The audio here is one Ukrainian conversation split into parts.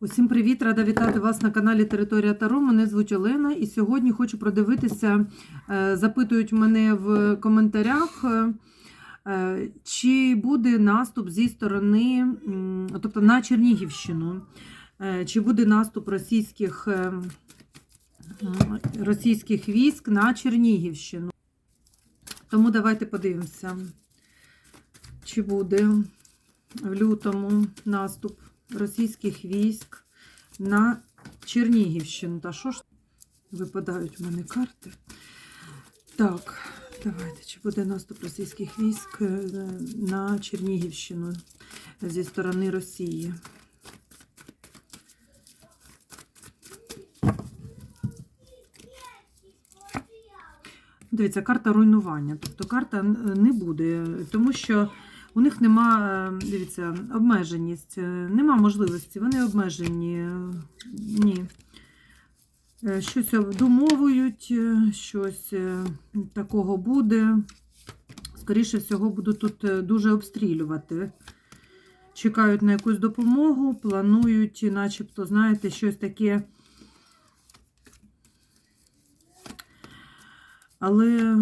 Усім привіт! Рада вітати вас на каналі Територія Таро. Мене звуть Олена, і сьогодні хочу продивитися. е, Запитують мене в коментарях, е, е, чи буде наступ зі сторони, тобто на Чернігівщину, чи буде наступ російських, російських військ на Чернігівщину. Тому давайте подивимося, чи буде в лютому наступ російських військ на Чернігівщину. Та що ж випадають в мене карти? Так, давайте, чи буде наступ російських військ е, на Чернігівщину зі сторони Росії? Дивіться, карта руйнування. Тобто карта не буде, тому що у них нема, е, дивіться, обмеженість, е, нема можливості, вони обмежені. е, Ні. Щось обдумовують, щось такого буде. Скоріше всього, будуть тут дуже обстрілювати. Чекають на якусь допомогу, планують, начебто, знаєте, щось таке. Але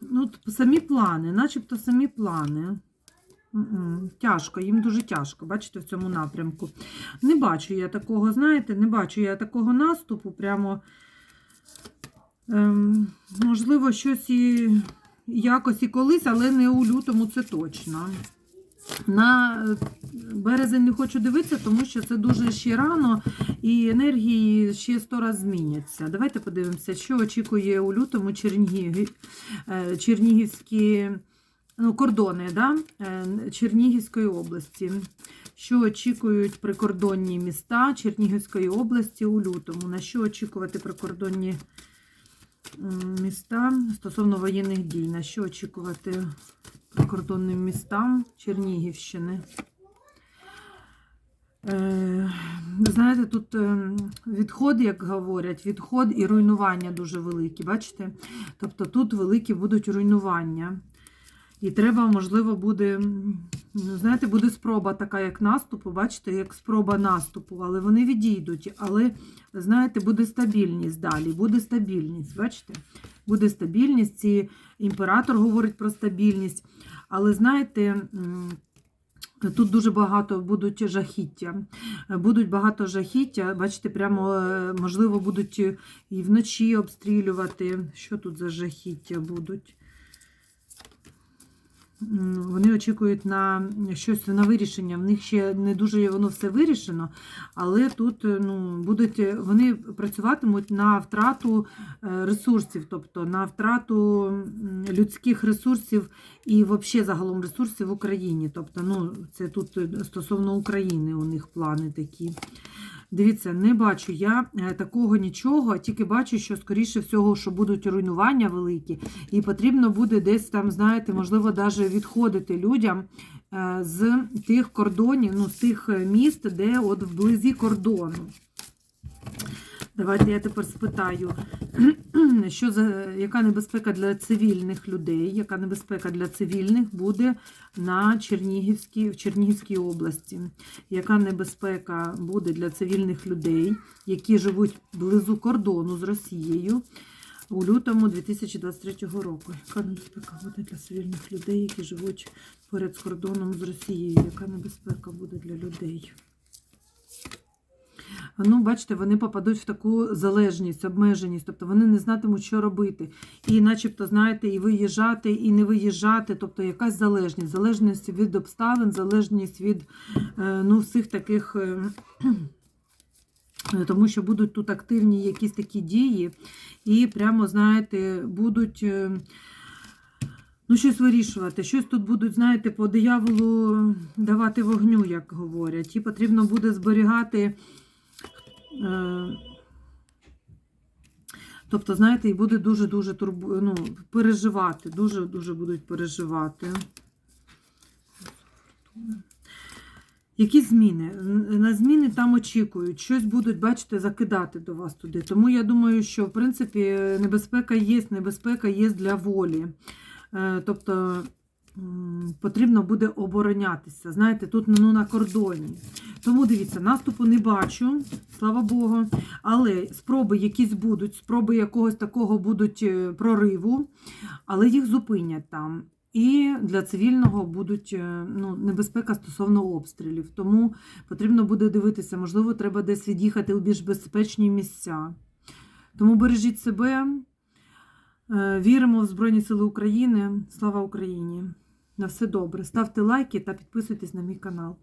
ну, самі плани, начебто самі плани. Тяжко, їм дуже тяжко, бачите, в цьому напрямку. Не бачу я такого, знаєте, не бачу я такого наступу. Прямо, ем, можливо, щось і якось і колись, але не у лютому, це точно. На е, березень не хочу дивитися, тому що це дуже ще рано, і енергії ще сто раз зміняться. Давайте подивимося, що очікує у лютому Чернігів, е, Чернігівські ну, кордони да? е, Чернігівської області. Що очікують прикордонні міста Чернігівської області у лютому? На що очікувати прикордонні міста стосовно воєнних дій? На що очікувати прикордонним містам Чернігівщини? Е, Знаєте, тут е, відход, як говорять, відход і руйнування дуже великі. Бачите? Тобто тут великі будуть руйнування. І треба, можливо, буде, ну, знаєте, буде спроба така, як наступу, бачите, як спроба наступу, але вони відійдуть. Але, знаєте, буде стабільність далі, буде стабільність, бачите? Буде стабільність, і імператор говорить про стабільність. Але знаєте, Тут дуже багато будуть жахіття. Будуть багато жахіття. Бачите, прямо е, можливо будуть і вночі обстрілювати. Що тут за жахіття будуть? Вони очікують на щось на вирішення. В них ще не дуже воно все вирішено, але тут е, ну, будуть, вони працюватимуть на втрату е, ресурсів, тобто на втрату людських ресурсів і взагалі загалом ресурсів в Україні. Тобто, ну, це тут стосовно України у них плани такі. Дивіться, не бачу я е, такого нічого, тільки бачу, що скоріше всього, що будуть руйнування великі, і потрібно буде десь там, знаєте, можливо, навіть відходити людям е, з тих кордонів, ну, з тих міст, де от вблизі кордону. Давайте я тепер спитаю, що за, яка небезпека для цивільних людей, яка небезпека для цивільних буде на Чернігівській, в Чернігівській області? Яка небезпека буде для цивільних людей, які живуть близу кордону з Росією у лютому 2023 року? Яка небезпека буде для цивільних людей, які живуть поряд з кордоном з Росією? Яка небезпека буде для людей? Ну, бачите, вони попадуть в таку залежність, обмеженість, тобто вони не знатимуть, що робити. І начебто, знаєте, і виїжджати, і не виїжджати, тобто якась залежність, залежність від обставин, залежність від е, ну, всіх таких. е, Тому що будуть тут активні якісь такі дії, і прямо, знаєте, будуть е, ну, щось вирішувати. Щось тут будуть, знаєте, по дияволу давати вогню, як говорять. І потрібно буде зберігати. Е, Тобто, знаєте, і буде дуже-дуже турбу... ну, переживати, дуже-дуже будуть переживати. Які зміни? На зміни там очікують, щось будуть, бачите, закидати до вас туди. Тому я думаю, що в принципі небезпека є, небезпека є для волі. Е, Тобто потрібно буде оборонятися. Знаєте, тут ну, на кордоні. Тому дивіться, наступу не бачу, слава Богу. Але спроби якісь будуть, спроби якогось такого будуть е, прориву, але їх зупинять там. І для цивільного будуть е, ну, небезпека стосовно обстрілів. Тому потрібно буде дивитися, можливо, треба десь від'їхати у більш безпечні місця. Тому бережіть себе, е, віримо в Збройні Сили України. Слава Україні! На все добре. Ставте лайки та підписуйтесь на мій канал.